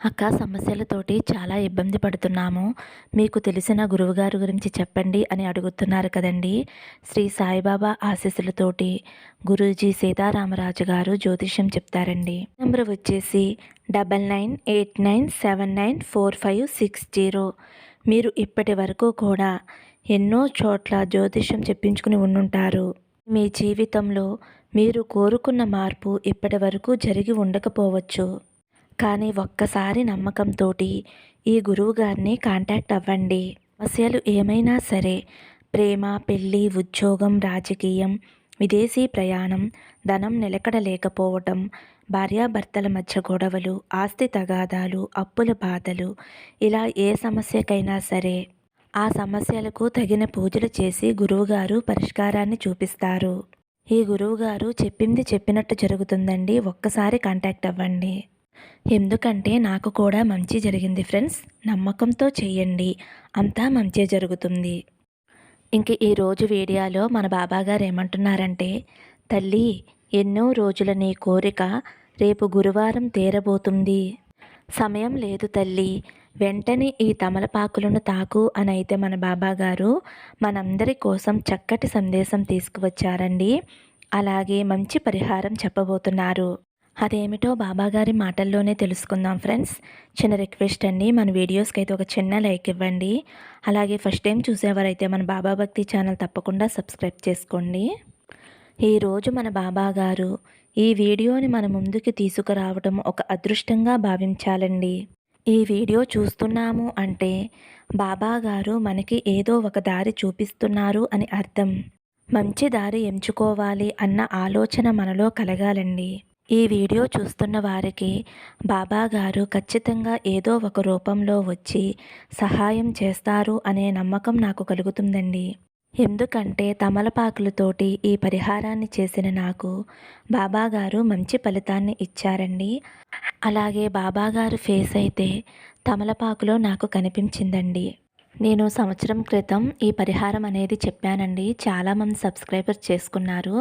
అక్క సమస్యలతోటి చాలా ఇబ్బంది పడుతున్నాము. మీకు తెలిసిన గురువుగారు గురించి చెప్పండి అని అడుగుతున్నారు కదండి. శ్రీ సాయిబాబా ఆశీస్సులతోటి గురూజీ సీతారామరాజు గారు జ్యోతిష్యం చెప్తారండి. నెంబర్ వచ్చేసి double nine eight nine seven nine four five six zero. మీరు ఇప్పటి వరకు కూడా ఎన్నో చోట్ల జ్యోతిష్యం చెప్పించుకుని ఉండుంటారు. మీ జీవితంలో మీరు కోరుకున్న మార్పు ఇప్పటి వరకు జరిగి ఉండకపోవచ్చు. కానీ ఒక్కసారి నమ్మకంతో ఈ గురువు గారిని కాంటాక్ట్ అవ్వండి. సమస్యలు ఏమైనా సరే ప్రేమ పెళ్ళి ఉద్యోగం రాజకీయం విదేశీ ప్రయాణం ధనం నిలకడ లేకపోవటం భార్యాభర్తల మధ్య గొడవలు ఆస్తి తగాదాలు అప్పుల బాధలు ఇలా ఏ సమస్యకైనా సరే ఆ సమస్యలకు తగిన పూజలు చేసి గురువుగారు పరిష్కారాన్ని చూపిస్తారు. ఈ గురువుగారు చెప్పింది చెప్పినట్టు జరుగుతుందండి. ఒక్కసారి కాంటాక్ట్ అవ్వండి. ఎందుకంటే నాకు కూడా మంచి జరిగింది ఫ్రెండ్స్. నమ్మకంతో చేయండి. అంతా మంచి జరుగుతుంది. ఇంక ఈరోజు వీడియోలో మన బాబాగారు ఏమంటున్నారంటే తల్లి ఎన్నో రోజుల నీ కోరిక రేపు గురువారం తీరబోతుంది. సమయం లేదు తల్లి. వెంటనే ఈ తమలపాకులను తాకు అని అయితే మన బాబాగారు మనందరి కోసం చక్కటి సందేశం తీసుకువచ్చారండి. అలాగే మంచి పరిహారం చెప్పబోతున్నారు. అదేమిటో బాబాగారి మాటల్లోనే తెలుసుకుందాం ఫ్రెండ్స్. చిన్న రిక్వెస్ట్ అండి మన వీడియోస్కి అయితే ఒక చిన్న లైక్ ఇవ్వండి. అలాగే ఫస్ట్ టైం చూసేవారైతే మన బాబా భక్తి ఛానల్ తప్పకుండా సబ్స్క్రైబ్ చేసుకోండి. ఈరోజు మన బాబాగారు ఈ వీడియోని మన ముందుకు తీసుకురావడం ఒక అదృష్టంగా భావించాలండి. ఈ వీడియో చూస్తున్నాము అంటే బాబాగారు మనకి ఏదో ఒక దారి చూపిస్తున్నారు అని అర్థం. మంచి దారి ఎంచుకోవాలి అన్న ఆలోచన మనలో కలగాలండి. ఈ వీడియో చూస్తున్న వారికి బాబా గారు ఖచ్చితంగా ఏదో ఒక రూపంలో వచ్చి సహాయం చేస్తారు అనే నమ్మకం నాకు కలుగుతుందండి. ఎందుకంటే తమలపాకులతోటి ఈ పరిహారాన్ని చేసిన నాకు బాబాగారు మంచి ఫలితాన్ని ఇచ్చారండి. అలాగే బాబాగారు ఫేస్ అయితే తమలపాకులో నాకు కనిపించిందండి. నేను సంవత్సరం క్రితం ఈ పరిహారం అనేది చెప్పానండి. చాలామంది సబ్స్క్రైబర్స్ చేసుకున్నారు.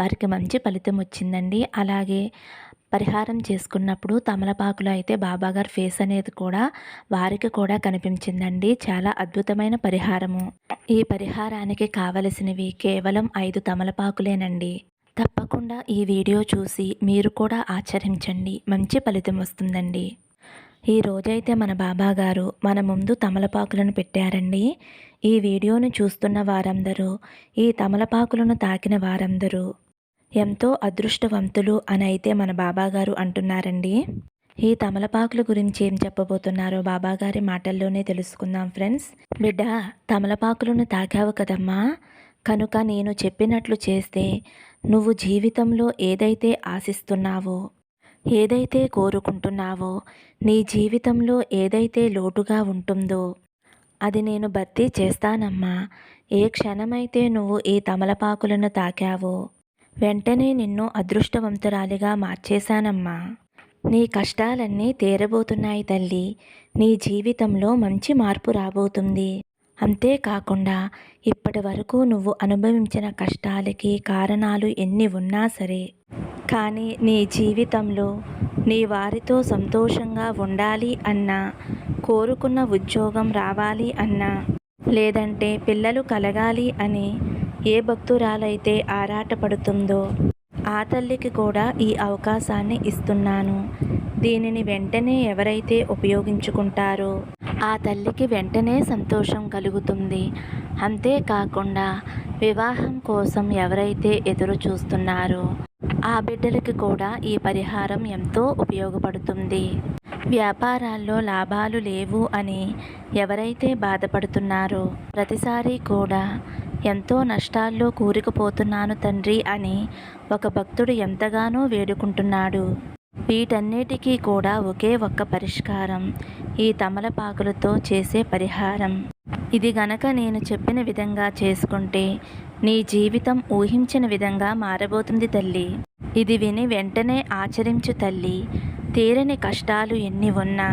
వారికి మంచి ఫలితం వచ్చిందండి. అలాగే పరిహారం చేసుకున్నప్పుడు తమలపాకులో అయితే బాబాగారు ఫేస్ అనేది కూడా వారికి కూడా కనిపించిందండి. చాలా అద్భుతమైన పరిహారము. ఈ పరిహారానికి కావలసినవి కేవలం ఐదు తమలపాకులేనండి. తప్పకుండా ఈ వీడియో చూసి మీరు కూడా ఆచరించండి. మంచి ఫలితం వస్తుందండి. ఈ రోజైతే మన బాబా గారు మన ముందు తమలపాకులను పెట్టారండి. ఈ వీడియోను చూస్తున్న వారందరూ ఈ తమలపాకులను తాకిన వారందరూ ఎంతో అదృష్టవంతులు అని అయితే మన బాబాగారు అంటున్నారండి. ఈ తమలపాకుల గురించి ఏం చెప్పబోతున్నారో బాబాగారి మాటల్లోనే తెలుసుకుందాం ఫ్రెండ్స్. బిడ్డ తమలపాకులను తాకావు కదమ్మా. కనుక నేను చెప్పినట్లు చేస్తే నువ్వు జీవితంలో ఏదైతే ఆశిస్తున్నావో ఏదైతే కోరుకుంటున్నావో నీ జీవితంలో ఏదైతే లోటుగా ఉంటుందో అది నేను భర్తీ చేస్తానమ్మా. ఏ క్షణమైతే నువ్వు ఈ తమలపాకులను తాకావో వెంటనే నిన్ను అదృష్టవంతురాలిగా మార్చేశానమ్మా. నీ కష్టాలన్నీ తీరబోతున్నాయి తల్లి. నీ జీవితంలో మంచి మార్పు రాబోతుంది. అంతేకాకుండా ఇప్పటి వరకు నువ్వు అనుభవించిన కష్టాలకి కారణాలు ఎన్ని ఉన్నా సరే కానీ నీ జీవితంలో నీ వారితో సంతోషంగా ఉండాలి అన్నా కోరుకున్న ఉద్యోగం రావాలి అన్నా లేదంటే పిల్లలు కలగాలి అని ఏ భక్తురాలైతే ఆరాటపడుతుందో ఆ తల్లికి కూడా ఈ అవకాశాన్ని ఇస్తున్నాను. దీనిని వెంటనే ఎవరైతే ఉపయోగించుకుంటారో ఆ తల్లికి వెంటనే సంతోషం కలుగుతుంది. అంతేకాకుండా వివాహం కోసం ఎవరైతే ఎదురు చూస్తున్నారో ఆ బిడ్డలకి కూడా ఈ పరిహారం ఎంతో ఉపయోగపడుతుంది. వ్యాపారాల్లో లాభాలు లేవు అని ఎవరైతే బాధపడుతున్నారో ప్రతిసారి కూడా ఎంతో నష్టాల్లో కూరుకుపోతున్నాను తండ్రి అని ఒక భక్తుడు ఎంతగానో వేడుకుంటున్నాడు. వీటన్నిటికీ కూడా ఒకే ఒక్క పరిష్కారం ఈ తమలపాకులతో చేసే పరిహారం. ఇది గనక నేను చెప్పిన విధంగా చేసుకుంటే నీ జీవితం ఊహించిన విధంగా మారబోతుంది తల్లి. ఇది విని వెంటనే ఆచరించు తల్లి. తీరని కష్టాలు ఎన్ని ఉన్నా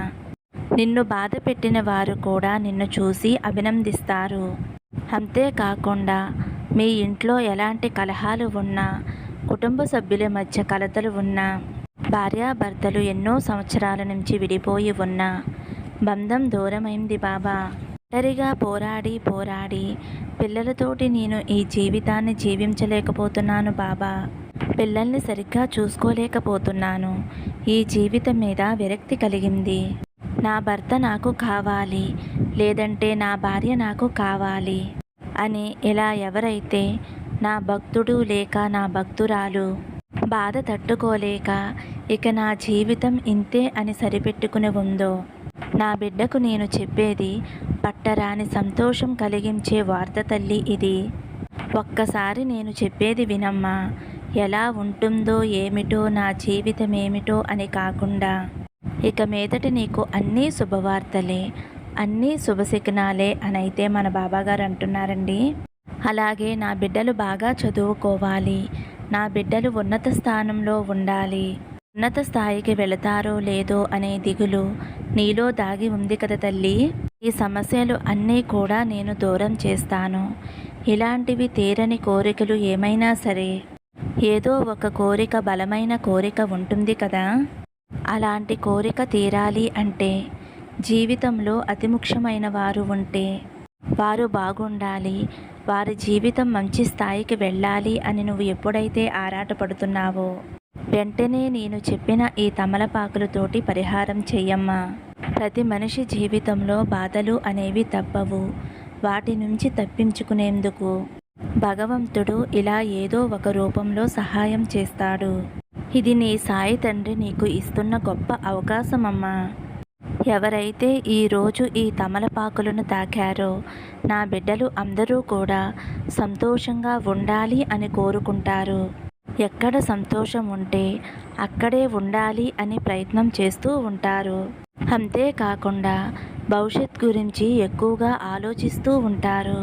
నిన్ను బాధ పెట్టిన వారు కూడా నిన్ను చూసి అభినందిస్తారు. అంతేకాకుండా మీ ఇంట్లో ఎలాంటి కలహాలు ఉన్నా కుటుంబ సభ్యుల మధ్య కలతలు ఉన్నా భార్యాభర్తలు ఎన్నో సంవత్సరాల నుంచి విడిపోయి ఉన్నా బంధం దూరమైంది బాబా. ఒంటరిగా పోరాడి పోరాడి పిల్లలతోటి నేను ఈ జీవితాన్ని జీవించలేకపోతున్నాను బాబా. పిల్లల్ని సరిగ్గా చూసుకోలేకపోతున్నాను. ఈ జీవితం మీద విరక్తి కలిగింది. నా భర్త నాకు కావాలి లేదంటే నా భార్య నాకు కావాలి అని ఇలా ఎవరైతే నా భక్తుడు లేక నా భక్తురాలు బాధ తట్టుకోలేక ఇక నా జీవితం ఇంతే అని సరిపెట్టుకుని ఉందో? నా బిడ్డకు నేను చెప్పేది పట్టరాని సంతోషం కలిగించే వార్త తల్లి ఇది. ఒక్కసారి నేను చెప్పేది వినమ్మా. ఎలా ఉంటుందో ఏమిటో నా జీవితం ఏమిటో అని కాకుండా ఇక మీదట నీకు అన్నీ శుభవార్తలే అన్నీ శుభశకునాలే అని అయితే మన బాబాగారు అంటున్నారండి. అలాగే నా బిడ్డలు బాగా చదువుకోవాలి. నా బిడ్డలు ఉన్నత స్థానంలో ఉండాలి. ఉన్నత స్థాయికి వెళతారో లేదో అనే దిగులు నీలో దాగి ఉంది కదా తల్లి. ఈ సమస్యలు అన్నీ కూడా నేను దూరం చేస్తాను. ఇలాంటివి తీరని కోరికలు ఏమైనా సరే ఏదో ఒక కోరిక బలమైన కోరిక ఉంటుంది కదా. అలాంటి కోరిక తీరాలి అంటే జీవితంలో అతి ముఖ్యమైన వారు ఉంటే వారు బాగుండాలి వారి జీవితం మంచి స్థాయికి వెళ్ళాలి అని నువ్వు ఎప్పుడైతే ఆరాటపడుతున్నావో వెంటనే నేను చెప్పిన ఈ తమలపాకులతోటి పరిహారం చెయ్యమ్మా. ప్రతి మనిషి జీవితంలో బాధలు అనేవి తప్పవు. వాటి నుంచి తప్పించుకునేందుకు భగవంతుడు ఇలా ఏదో ఒక రూపంలో సహాయం చేస్తాడు. ఇది నీ సాయి తండ్రి నీకు ఇస్తున్న గొప్ప అవకాశమమ్మా. ఎవరైతే ఈరోజు ఈ తమలపాకులను తాకారో నా బిడ్డలు అందరూ కూడా సంతోషంగా ఉండాలి అని కోరుకుంటారు. ఎక్కడ సంతోషం ఉంటే అక్కడే ఉండాలి అని ప్రయత్నం చేస్తూ ఉంటారు. అంతేకాకుండా భవిష్యత్ గురించి ఎక్కువగా ఆలోచిస్తూ ఉంటారు.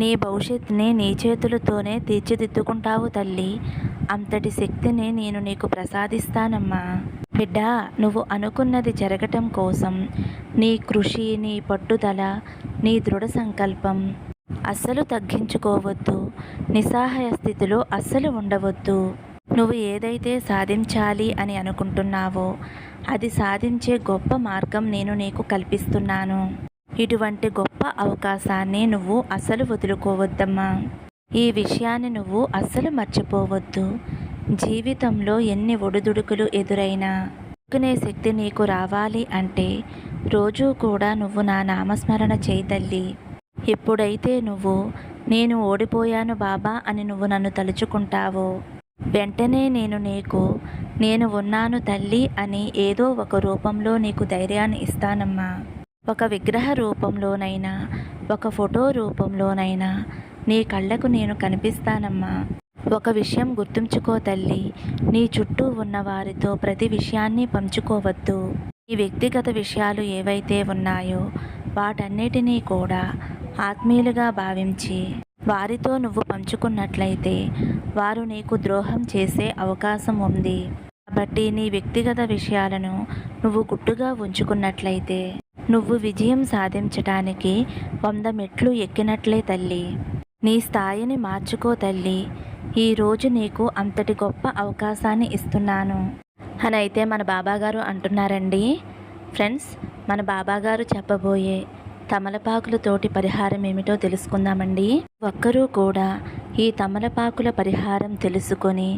నీ భవిష్యత్తుని నీ చేతులతోనే తీర్చిదిద్దుకుంటావు తల్లి. అంతటి శక్తిని నేను నీకు ప్రసాదిస్తానమ్మా. బిడ్డ నువ్వు అనుకున్నది జరగటం కోసం నీ కృషి నీ పట్టుదల నీ దృఢ సంకల్పం అస్సలు తగ్గించుకోవద్దు. నిస్సహాయ స్థితిలో అస్సలు ఉండవద్దు. నువ్వు ఏదైతే సాధించాలి అని అనుకుంటున్నావో అది సాధించే గొప్ప మార్గం నేను నీకు కల్పిస్తున్నాను. ఇటువంటి గొప్ప అవకాశాన్ని నువ్వు అసలు వదులుకోవద్దమ్మా. ఈ విషయాన్ని నువ్వు అస్సలు మర్చిపోవద్దు. జీవితంలో ఎన్ని ఒడిదుడుకులు ఎదురైనా అనుకునే శక్తి నీకు రావాలి అంటే రోజూ కూడా నువ్వు నా నామస్మరణ చేయతల్లి ఎప్పుడైతే నువ్వు నేను ఓడిపోయాను బాబా అని నువ్వు నన్ను తలుచుకుంటావో? వెంటనే నేను నీకు నేను ఉన్నాను తల్లి అని ఏదో ఒక రూపంలో నీకు ధైర్యాన్ని ఇస్తానమ్మా. ఒక విగ్రహ రూపంలోనైనా ఒక ఫోటో రూపంలోనైనా నీ కళ్ళకు నేను కనిపిస్తానమ్మా. ఒక విషయం గుర్తుంచుకో తల్లి నీ చుట్టూ ఉన్న వారితో ప్రతి విషయాన్ని పంచుకోవద్దు. ఈ వ్యక్తిగత విషయాలు ఏవైతే ఉన్నాయో వాటన్నిటినీ కూడా ఆత్మీయులుగా భావించి వారితో నువ్వు పంచుకున్నట్లయితే వారు నీకు ద్రోహం చేసే అవకాశం ఉంది. కాబట్టి నీ వ్యక్తిగత విషయాలను నువ్వు గుట్టుగా ఉంచుకున్నట్లయితే నువ్వు విజయం సాధించటానికి వంద మెట్లు ఎక్కినట్లే తల్లి. నీ స్థాయిని మార్చుకో తల్లి. ఈరోజు నీకు అంతటి గొప్ప అవకాశాన్ని ఇస్తున్నాను. అని అయితే మన బాబాగారు అంటున్నారండి ఫ్రెండ్స్ మన బాబాగారు చెప్పబోయే తమలపాకులతోటి పరిహారం ఏమిటో తెలుసుకుందామండి. ఒక్కరూ కూడా ఈ తమలపాకుల పరిహారం తెలుసుకొని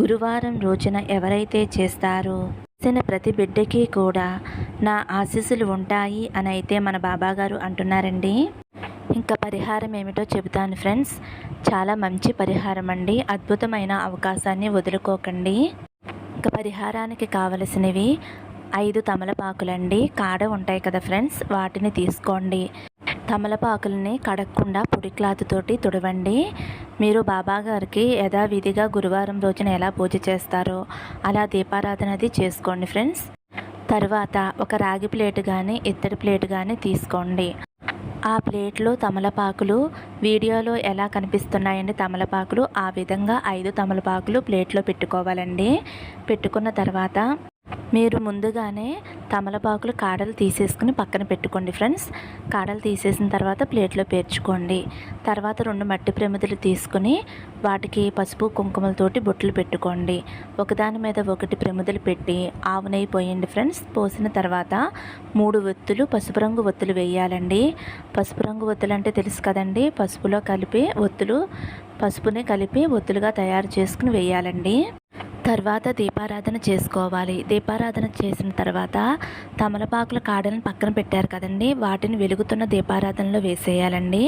గురువారం రోజున ఎవరైతే చేస్తారో చేసిన ప్రతి బిడ్డకి కూడా నా ఆశీస్సులు ఉంటాయి అని అయితే మన బాబాగారు అంటున్నారండి. ఇంకా పరిహారం ఏమిటో చెబుతాను ఫ్రెండ్స్. చాలా మంచి పరిహారం అండి. అద్భుతమైన అవకాశాన్ని వదులుకోకండి. ఇంకా పరిహారానికి కావలసినవి ఐదు తమలపాకులండి. కాడ ఉంటాయి కదా ఫ్రెండ్స్. వాటిని తీసుకోండి. తమలపాకులని కడగకుండా పొడి క్లాత్ తోటి తుడవండి. మీరు బాబా గారికి యథావిధిగా గురువారం రోజున ఎలా పూజ చేస్తారో అలా దీపారాధనది చేసుకోండి ఫ్రెండ్స్. తర్వాత ఒక రాగి ప్లేట్ కానీ ఇత్తడి ప్లేట్ కానీ తీసుకోండి. ఆ ప్లేట్లో తమలపాకులు వీడియోలో ఎలా కనిపిస్తున్నాయండి తమలపాకులు ఆ విధంగా ఐదు తమలపాకులు ప్లేట్లో పెట్టుకోవాలండి. పెట్టుకున్న తర్వాత మీరు ముందుగానే తమలపాకులు కాడలు తీసేసుకుని పక్కన పెట్టుకోండి ఫ్రెండ్స్. కాడలు తీసేసిన తర్వాత ప్లేట్లో పేర్చుకోండి. తర్వాత రెండు మట్టి ప్రమిదలు తీసుకుని వాటికి పసుపు కుంకుమలతోటి బొట్లు పెట్టుకోండి. ఒకదాని మీద ఒకటి ప్రమిదలు పెట్టి ఆవు నెయ్యి పోయండి ఫ్రెండ్స్. పోసిన తర్వాత మూడు ఒత్తులు పసుపు రంగు ఒత్తులు వేయాలండి. పసుపు రంగు ఒత్తులు అంటే తెలుసు కదండి. పసుపులో కలిపి ఒత్తులు పసుపుని కలిపి ఒత్తులుగా తయారు చేసుకుని వేయాలండి. తర్వాత దీపారాధన చేసుకోవాలి. దీపారాధన చేసిన తర్వాత తమలపాకుల కాడలను పక్కన పెట్టారు కదండి. వాటిని వెలుగుతున్న దీపారాధనలో వేసేయాలండి.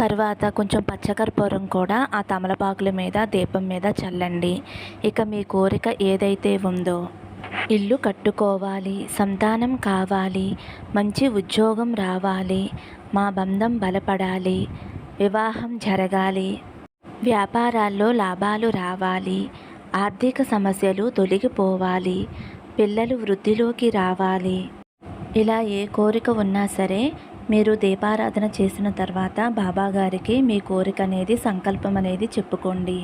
తర్వాత కొంచెం పచ్చకర్పూరం కూడా ఆ తమలపాకుల మీద దీపం మీద చల్లండి. ఇక మీ కోరిక ఏదైతే ఉందో ఇల్లు కట్టుకోవాలి సంతానం కావాలి మంచి ఉద్యోగం రావాలి మా బంధం బలపడాలి వివాహం జరగాలి వ్యాపారాల్లో లాభాలు రావాలి ఆర్థిక సమస్యలు తొలగిపోవాలి. పిల్లలు వృద్ధిలోకి రావాలి. ఇలా ఏ కోరిక ఉన్నా సరే మీరు దీపారాధన చేసిన తర్వాత బాబాగారికి మీ కోరిక అనేది సంకల్పం అనేది చెప్పుకోండి.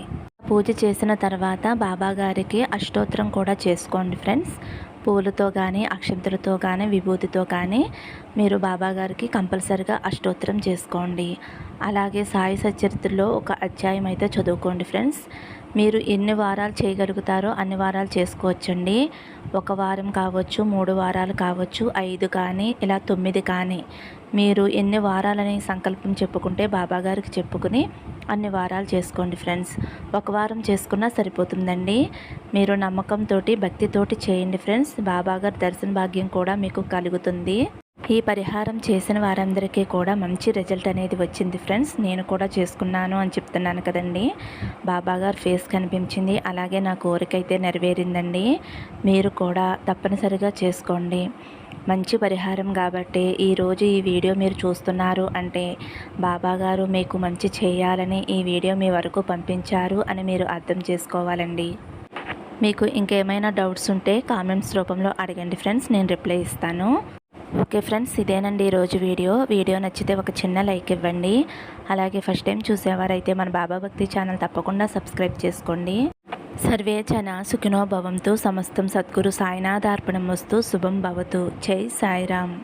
పూజ చేసిన తర్వాత బాబాగారికి అష్టోత్తరం కూడా చేసుకోండి ఫ్రెండ్స్. పూలతో కానీ అక్షంతలతో కానీ విభూతితో కానీ మీరు బాబాగారికి కంపల్సరిగా అష్టోత్తరం చేసుకోండి. అలాగే సాయి సచరిత్రలో ఒక అధ్యాయం అయితే చదువుకోండి ఫ్రెండ్స్. మీరు ఎన్ని వారాలు చేయగలుగుతారో అన్ని వారాలు చేసుకోవచ్చండి. ఒక వారం కావచ్చు మూడు వారాలు కావచ్చు ఐదు కానీ ఇలా తొమ్మిది కానీ. మీరు ఎన్ని వారాలని సంకల్పం చెప్పుకుంటే బాబాగారికి చెప్పుకుని అన్ని వారాలు చేసుకోండి ఫ్రెండ్స్. ఒక వారం చేసుకున్నా సరిపోతుందండి. మీరు నమ్మకంతో భక్తితోటి చేయండి ఫ్రెండ్స్. బాబాగారి దర్శన భాగ్యం కూడా మీకు కలుగుతుంది. ఈ పరిహారం చేసిన వారందరికీ కూడా మంచి రిజల్ట్ అనేది వచ్చింది ఫ్రెండ్స్. నేను కూడా చేసుకున్నాను అని చెప్తున్నాను కదండి. బాబాగారు ఫేస్ కనిపించింది. అలాగే నా కోరిక అయితే నెరవేరిందండి. మీరు కూడా తప్పనిసరిగా చేసుకోండి. మంచి పరిహారం కాబట్టి ఈరోజు ఈ వీడియో మీరు చూస్తున్నారు అంటే బాబాగారు మీకు మంచి చేయాలని ఈ వీడియో మీ వరకు పంపించారు అని మీరు అర్థం చేసుకోవాలండి. మీకు ఇంకేమైనా డౌట్స్ ఉంటే కామెంట్స్ రూపంలో అడగండి ఫ్రెండ్స్. నేను రిప్లై ఇస్తాను. ఓకే ఫ్రెండ్స్ ఇదేనండి ఈరోజు వీడియో. వీడియో నచ్చితే ఒక చిన్న లైక్ ఇవ్వండి. అలాగే ఫస్ట్ టైం చూసేవారైతే మన బాబా భక్తి ఛానల్ తప్పకుండా సబ్స్క్రైబ్ చేసుకోండి. సర్వే జన సుఖినోభవంతో సమస్తం సద్గురు సాయినాథార్పణం వస్తూ శుభం భవతు. జై సాయిరామ్.